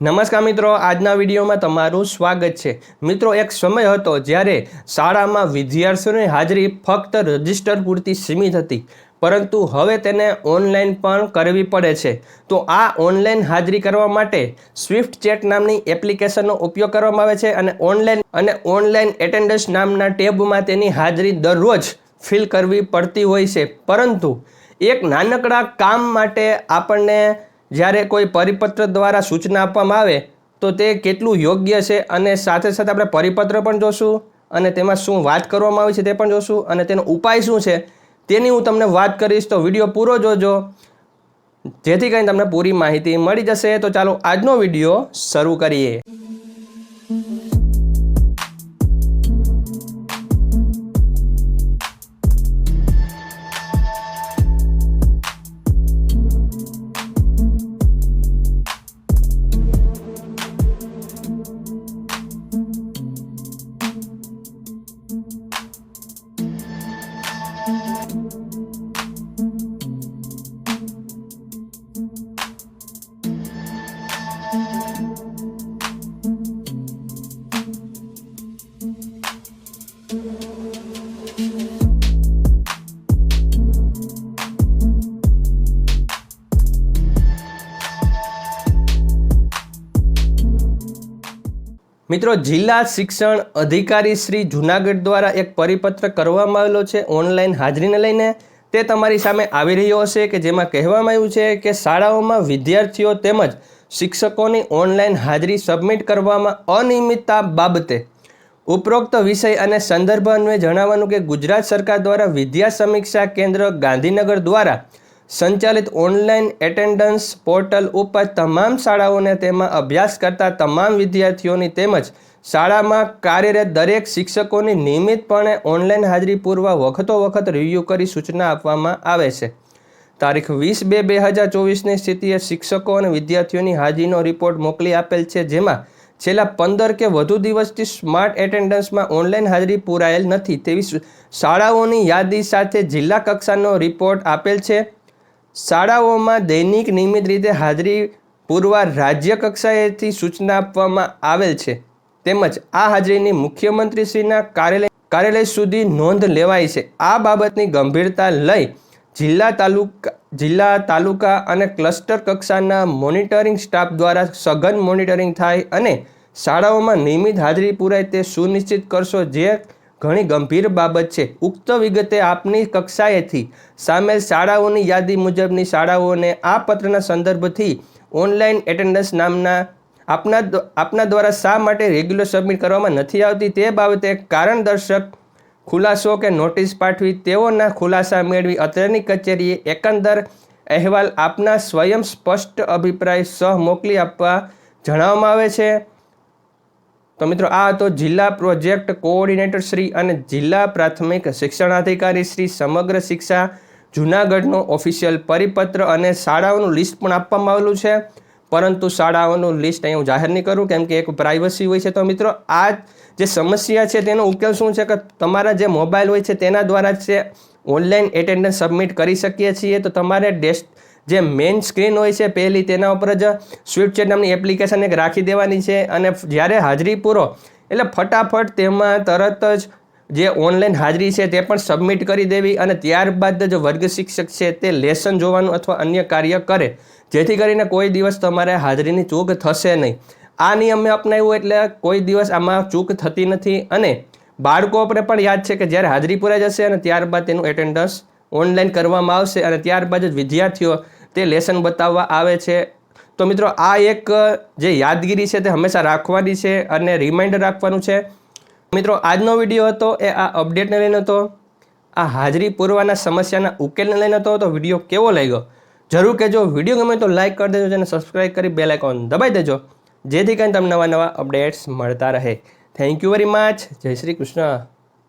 નમસ્કાર મિત્રો, આજના વિડીયોમાં તમારું સ્વાગત છે. મિત્રો, એક સમય હતો જ્યારે શાળામાં વિદ્યાર્થીઓની હાજરી ફક્ત રજિસ્ટર પૂરતી સીમિત હતી. પરંતુ હવે તેને ઓનલાઈન પણ કરવી પડે છે. તો આ ઓનલાઈન હાજરી કરવા માટે સ્વિફ્ટ ચેટ નામની એપ્લિકેશનનો ઉપયોગ કરવામાં આવે છે અને ઓનલાઈન અને ઓનલાઈન એટેન્ડન્સ નામના ટેબમાં તેની હાજરી દરરોજ ફિલ કરવી પડતી હોય છે. પરંતુ એક નાનકડા કામ માટે આપણને જ્યારે કોઈ પરિપત્ર દ્વારા સૂચના આપવામાં આવે, તો તે કેટલું યોગ્ય છે અને સાથે સાથે આપણે પરિપત્ર પણ જોશું અને તેમાં શું વાત કરવામાં આવી છે તે પણ જોશું અને તેનો ઉપાય શું છે તેની હું તમને વાત કરીશ. તો વીડિયો પૂરો જોજો. જેથી કરીને તમને પૂરી માહિતી મળી જશે. તો ચાલો આજનો વીડિયો શરૂ કરીએ. મિત્રો, જિલ્લા શિક્ષણ અધિકારી શ્રી જુનાગઢ દ્વારા એક પરિપત્ર કરવામાં આવેલો છે ઓનલાઈન હાજરીને લઈને. તે તમારી સામે આવી રહ્યો હશે કે જેમાં કહેવામાં આવ્યું છે કે શાળાઓમાં વિદ્યાર્થીઓ તેમજ શિક્ષકોની ઓનલાઈન હાજરી સબમિટ કરવામાં અનિયમિતતા બાબતે. ઉપરોક્ત વિષય અને સંદર્ભ અન્વયે જણાવવાનું કે ગુજરાત સરકાર દ્વારા વિદ્યા સમીક્ષા કેન્દ્ર ગાંધીનગર દ્વારા સંચાલિત ઓનલાઈન એટેન્ડન્સ પોર્ટલ ઉપર તમામ શાળાઓને તેમાં અભ્યાસ કરતા તમામ વિદ્યાર્થીઓની તેમજ શાળામાં કાર્યરત દરેક શિક્ષકોની નિયમિતપણે ઓનલાઈન હાજરી પૂરવા વખતો વખત રિવ્યૂ કરી સૂચના આપવામાં આવે છે. તારીખ વીસ બે બે હજાર ચોવીસની સ્થિતિએ શિક્ષકો અને વિદ્યાર્થીઓની હાજરીનો રિપોર્ટ મોકલી આપેલ છે, જેમાં છેલ્લા પંદર કે વધુ દિવસથી સ્માર્ટ એટેન્ડન્સમાં ઓનલાઈન હાજરી પૂરાયેલ નથી તેવી શાળાઓની યાદી સાથે જિલ્લા કક્ષાનો રિપોર્ટ આપેલ છે. શાળાઓમાં દૈનિક નિયમિત રીતે હાજરી પૂરવા રાજ્ય કક્ષાએથી સૂચના આપવામાં આવેલ છે. તેમજ આ હાજરીની મુખ્યમંત્રીશ્રીના કાર્યાલય કાર્યાલય સુધી નોંધ લેવાય છે. આ બાબતની ગંભીરતા લઈ જિલ્લા તાલુકા જિલ્લા તાલુકા અને ક્લસ્ટર કક્ષાના મોનિટરિંગ સ્ટાફ દ્વારા સઘન મોનિટરિંગ થાય અને શાળાઓમાં નિયમિત હાજરી પૂરાય તે સુનિશ્ચિત કરશો જે ઘણી ગંભીર બાબત છે. ઉક્ત વિગતે આપની કક્ષાએથી સામેલ શાળાઓની યાદી મુજબની શાળાઓને આ પત્રના સંદર્ભથી ઓનલાઈન એટેન્ડન્સ નામના આપના આપના દ્વારા શા માટે રેગ્યુલર સબમિટ કરવામાં નથી આવતી તે બાબતે કારણદર્શક ખુલાસો કે નોટિસ પાઠવી તેઓના ખુલાસા મેળવી અત્રેની કચેરીએ એકંદર અહેવાલ આપના સ્વયં સ્પષ્ટ અભિપ્રાય સહ મોકલી આપવા જણાવવામાં આવે છે. તો મિત્રો, આ હતો જિલ્લા પ્રોજેક્ટ કોઓર્ડિનેટર શ્રી અને જિલ્લા પ્રાથમિક શિક્ષણાધિકારી શ્રી સમગ્ર શિક્ષા જુનાગઢનો ઓફિશિયલ પરિપત્ર અને શાળાઓનું લિસ્ટ પણ આપવામાં આવેલું છે. પરંતુ શાળાઓનું લિસ્ટ અહીં હું જાહેર નહીં કરું, કેમ કે એક પ્રાઇવસી હોય છે. તો મિત્રો, આ જે સમસ્યા છે તેનો ઉકેલ શું છે કે તમારા જે મોબાઈલ હોય છે તેના દ્વારા છે ઓનલાઈન એટેન્ડન્સ સબમિટ કરી શકીએ છીએ. તો તમારે ડેસ્ક જે મેઇન સ્ક્રીન હોય છે પહેલી તેના ઉપર જ સ્વિફ્ટ ચેટ નામની એપ્લિકેશન એક રાખી દેવાની છે અને જ્યારે હાજરી પૂરો, એટલે ફટાફટ તેમાં તરત જ જે ઓનલાઈન હાજરી છે તે પણ સબમિટ કરી દેવી અને ત્યારબાદ જ વર્ગ શિક્ષક છે તે લેસન જોવાનું અથવા અન્ય કાર્ય કરે. જેથી કરીને કોઈ દિવસ તમારે હાજરીની ચૂક થશે નહીં. આ નિયમ મેં અપનાવ્યું એટલે કોઈ દિવસ આમાં ચૂક થતી નથી અને બાળકો પર પણ યાદ છે કે જ્યારે હાજરી પૂરાઈ જશે અને ત્યારબાદ તેનું એટેન્ડન્સ ઓનલાઈન કરવામાં આવશે અને ત્યારબાદ જ વિદ્યાર્થીઓ તે લેસન બતાવવા આવે છે. તો મિત્રો, આ એક જે યાદગીરી છે તે હંમેશા રાખવાની છે અને રિમાઇન્ડર રાખવાનું છે. મિત્રો, આજનો વીડિયો હતો એ આ અપડેટને લઈને હતો. આ હાજરી પૂરવાના સમસ્યાના ઉકેલને લઈને હતો. તો વીડિયો કેવો લાગ્યો? જરૂર કે જો વીડિયો ગમે તો લાઇક કરી દેજો અને સબસ્ક્રાઈબ કરી બેલ આઇકોન દબાઈ દેજો. જેથી કરીને તમને નવા નવા અપડેટ્સ મળતા રહે. થેન્ક યુ વેરી મચ જય શ્રી કૃષ્ણ.